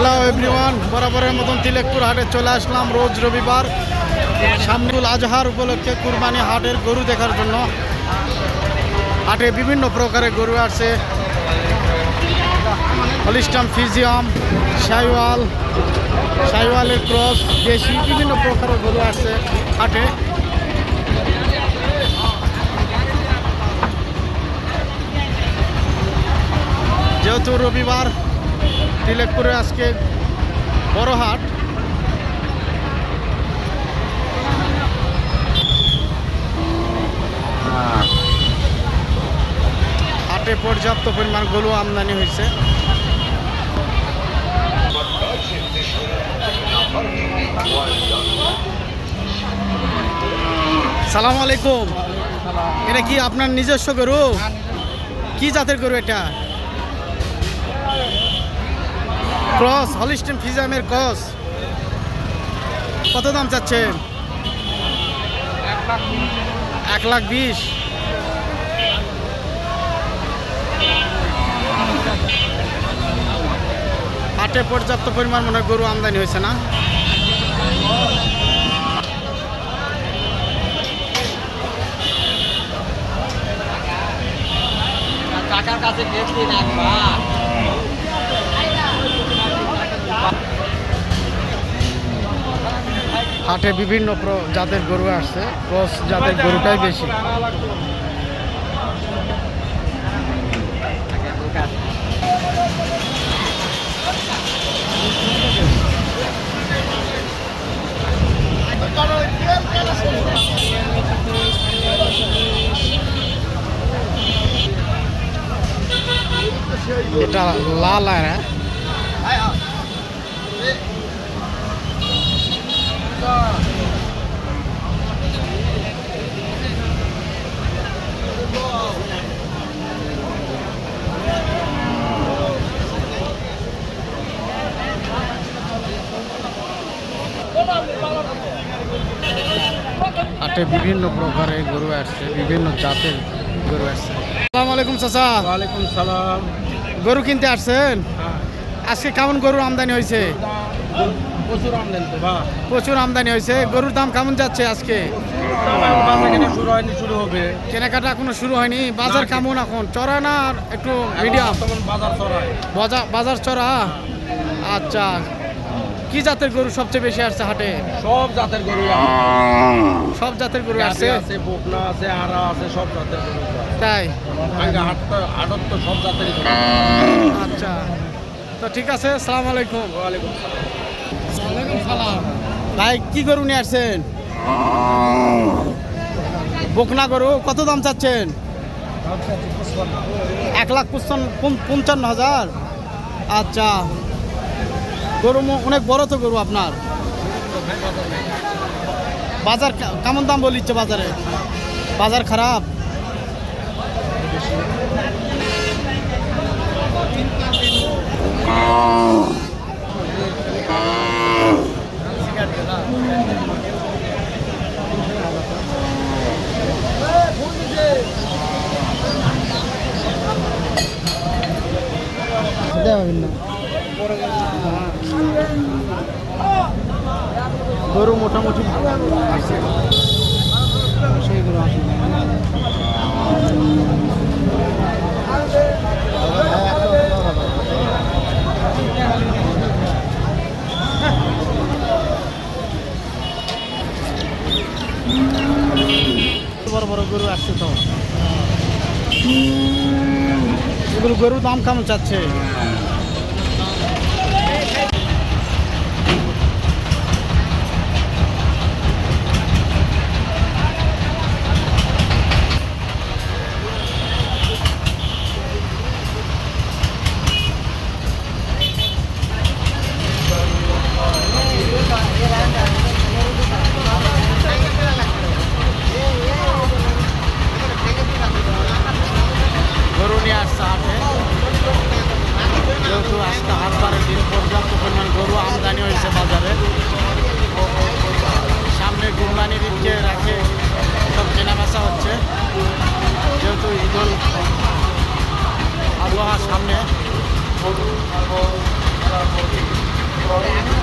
Hello everyone বরাবরের মতন তিলেকপুর হাটে চলে আসলাম রোজ রবিবার। সামনুল আজহার উপলক্ষে কুরবানি হাটের গরু দেখার জন্য। হাটে বিভিন্ন প্রকারের গরু আছে হলিস্টাম ফিজিয়াম, শাইওয়াল, শাইওয়ালের ক্রস, দেশি বিভিন্ন প্রকারের গরু আছে হাটে। যেহেতু রবিবার তিলেকপুরে আজকে বড় হাট। হাটে পর্যাপ্ত পরিমাণ গরু আমদানি হয়েছে। সালাম আলাইকুম। এটা কি আপনার নিজস্ব গরু? কি জাতের গরু এটা? ক্রস, হলিস্টেন ফিজামের ক্রস। কত দাম চাচ্ছেন? এক লাখ বিশ। হাটে পর্যাপ্ত পরিমাণ মনে গরু আমদানি হয়েছে না? কাকার কাছে গেছি না হাটে বিভিন্ন জাতের গরু আসছে ক্রস জাতের গরুটাই বেশি। এটা লাল আর হ্যাঁ? হাটে বিভিন্ন প্রকারের গরু আসছে বিভিন্ন জাতের গরু আসছে। আসসালামু আলাইকুম চাচা। ওয়ালাইকুম সালাম। গরু কিনতে আসছেন? আজকে কেমন গরু আমদানি হয়েছে? প্রচুর আমদানি তো। বা প্রচুর আমদানি হয়েছে। গরুর দাম কেমন যাচ্ছে আজকে? শুরু হয়নি শুরু হবে। কেনাকাটা এখনও শুরু হয়নি। বাজার না। কেমন এখন? চড়া না আর একটু মিডিয়াম? বাজার চড়ায় বাজার বাজার চড়া? আচ্ছা। কি জাতের গরু সবচেয়ে বেশি আসছে হাটে? সব জাতের গরু সব জাতের গরু আছে আসছে? আছে বকনা আছে আড়া আছে সব জাতের গরু তাই? হাটত তো সব জাতেরই গরু। আচ্ছা। তো ঠিক আছে সালাম আলাইকুম। ওয়ালাইকুম সালাম। ভাই, কি গরু নিয়ে আসছেন? বকনা গরু, কত দাম চাচ্ছেন? এক লাখ পঞ্চান্ন হাজার? আচ্ছা। গরু অনেক বড় তো গরু আপনার। বাজার কেমন দাম বলিচ্ছে বাজারে? বাজার খারাপ? গরু মোটামুটি গরু আসে বড় বড় গরু আসছে তো এগুলো গরুর দাম কেমন চাচ্ছে গরু ছাগল এবং